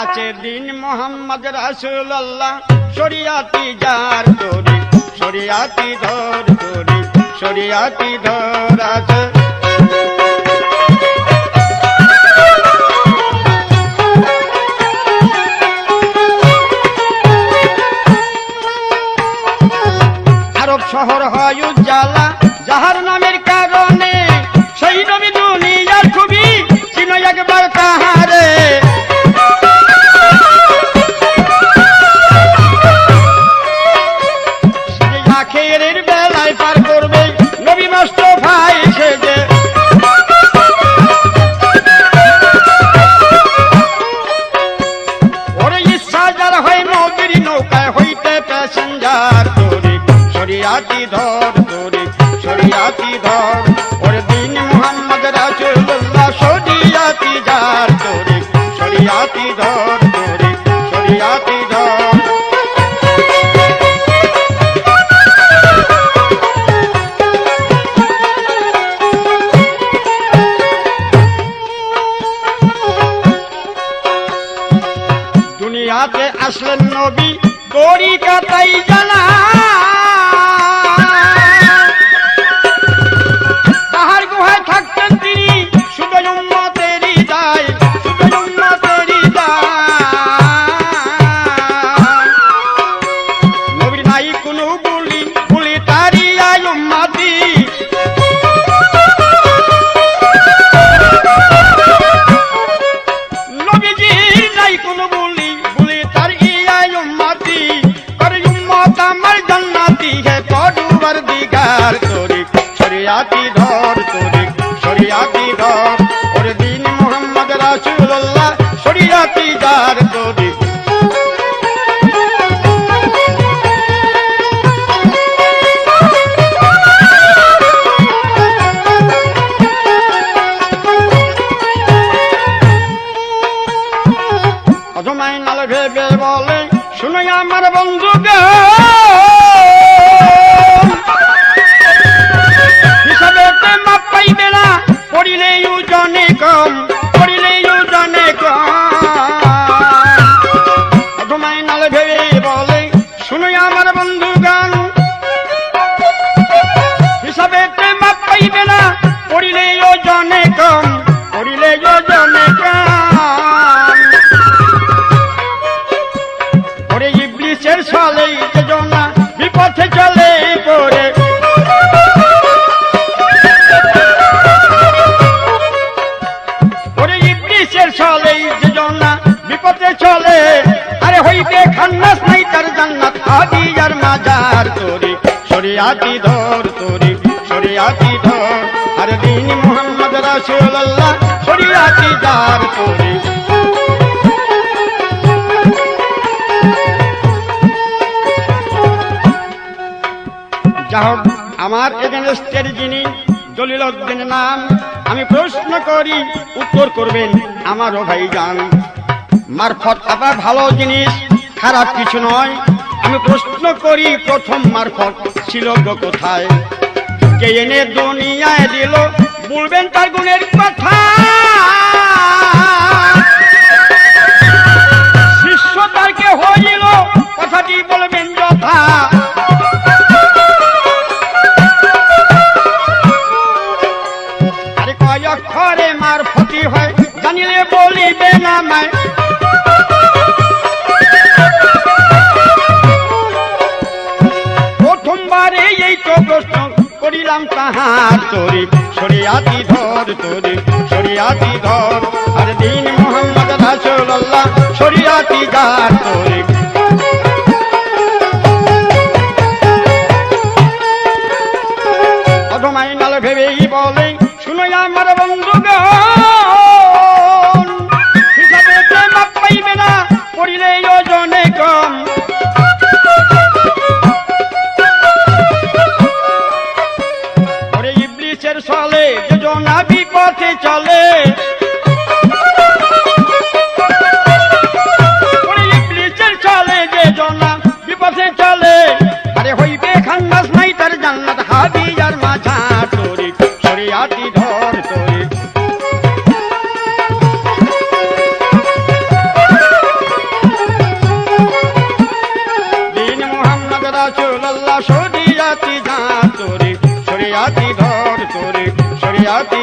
আছে দিন মোহাম্মদ রাসুল্লাহ শরিয়াতি যার তোরি শরিয়াতি ধর তোরি শরিয়াতি ধর আছে। আরব শহর হয় উজ্জালা যাহার নামের শরিয়াতি ধর তোরে শরিয়াতি ধর। ওরে দিন মোহাম্মদ রাসূলুল্লাহ শরিয়াতি যার তোরে শরিয়াতি ধর তোরে শরিয়াতি ধর। দুনিয়াতে আসলেন নবী কাটাই জানা। দিগার তোরে, শরিয়াতি ধর তোরে, শরিয়াতি ধর। ওরে দিন মোহাম্মদ রাসূলুল্লাহ, শরিয়াতি যার তোরে। অজমাই নাল ভেবে শুনে আমার বন্ধু মাপ পাইবে না পড়িলে ওজনে কম পড়িলে ওজনে কম অজমাই নাল ভেবে বলে শুনে আমার বন্ধু গান। হিসাবে মাপ পাইবে না পড়িলে ওজনে কম পড়িলে ওজনে কম ওরে ইবলিসের ছলে যোজনা ইবলিসের ছলে যোজনা বিপথে চলে। আরে হইবে খান্নাস নাই তার জান্নাত, আদি আর মাজার তোরে। শরিয়াতি ধর তোরে, শরিয়াতি ধর। আর দিন মুহাম্মদ রাসূলুল্লাহ, শরিয়াতি যার তোরে। যা হোক আমার এগেনস্টের যিনি উদ্দিন নাম আমি প্রশ্ন করি, উত্তর করবেন আমারও ভাই গান মারফত আবার ভালো জিনিস, খারাপ কিছু নয়। আমি প্রশ্ন করি, প্রথম মারফত ছিল গো কোথায়? কে এনে দুনিয়ায় দিল, বলবেন তার গুণের কথা। জানিলে আমায় প্রথমবারে এই তো প্রশ্ন করিলাম তাহার তরি সরিয়াতি ধর তরি সরিয়াতি ধর। আর দিন মোহাম্মদ রাসুল্লাহ সরিয়াতি গার তোরে না বিপথে চলে। চলে যে জনা, বিপথে চলে। আরে হইবে খান্নাস নাই তার জান্নাত হাবি আর মাঝা তোরে সরিয়াটি ধর তোরে। দিন মোহাম্মদ রাসূলুল্লাহ সরিয়াটি যা তোরে সরিয়াটি ধর তোরে। শরিয়াতি